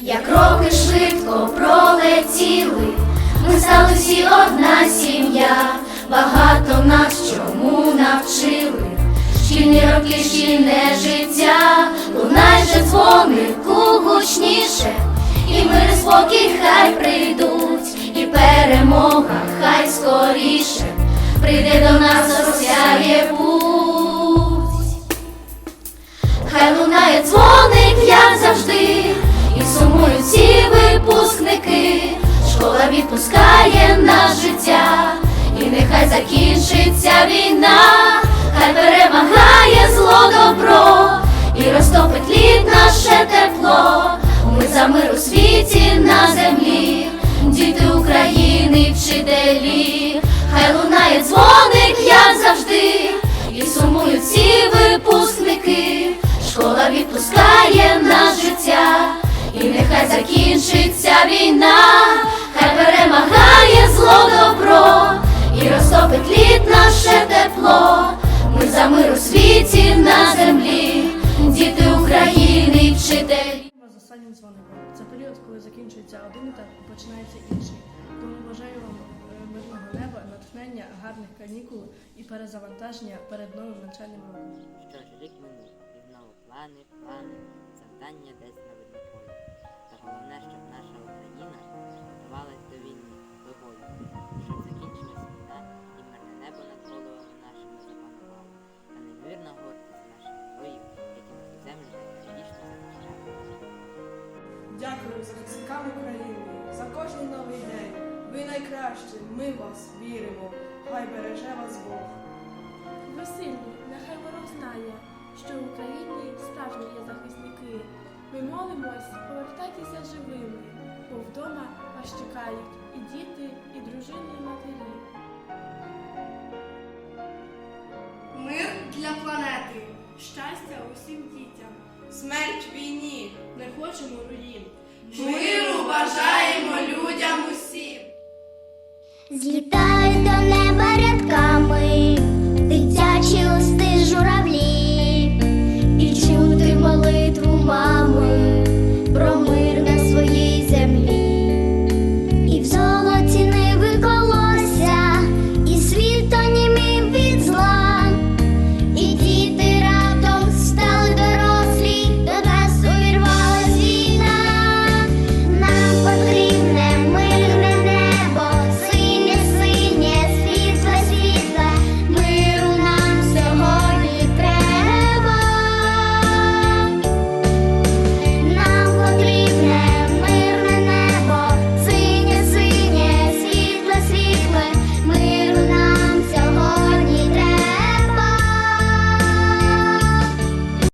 Як роки швидко пролетіли, ми стали всі одна сім'я, багато нас чому навчили, шкільні роки, шкільне життя, лунай же дзвонику гучніше, і мир спокій хай прийдуть, і перемога хай скоріше, прийде до нас осяє путь. Хай лунає дзвоник, як завжди, всі випускники. Школа відпускає на життя, і нехай закінчиться війна, хай перемагає зло закінчиться війна, хай перемагає зло добро, і розтопить лід наше тепло. Ми за мир у світі на землі, діти України, вчителі. з останнім дзвоником. Це період, коли закінчується один етап і починається інший. Тому бажаю вам е, мирного неба, натхнення, гарних канікул і перезавантаження перед новим навчальним роком. Що ж, рік минув, і знову плани, плани, завдання десь на головне, щоб наша Україна готувалась до війни, до бою, щоб закінчилась війна і мирне небо над головами нашими запанувало, та неймовірна гордість наших героїв, які цю землю вічно захищають. Дякую захисникам України за кожний новий день. Ви найкращі, ми вас віримо. Хай береже вас Бог. Ви сильні, нехай ворог знає, що в Україні справжні є захисники. Ми молимось, повертайтеся живими, бо вдома вас чекають і діти, і дружини, і матері. Мир для планети, щастя усім дітям, смерть війні, не хочемо руїн. Миру бажаємо людям усім.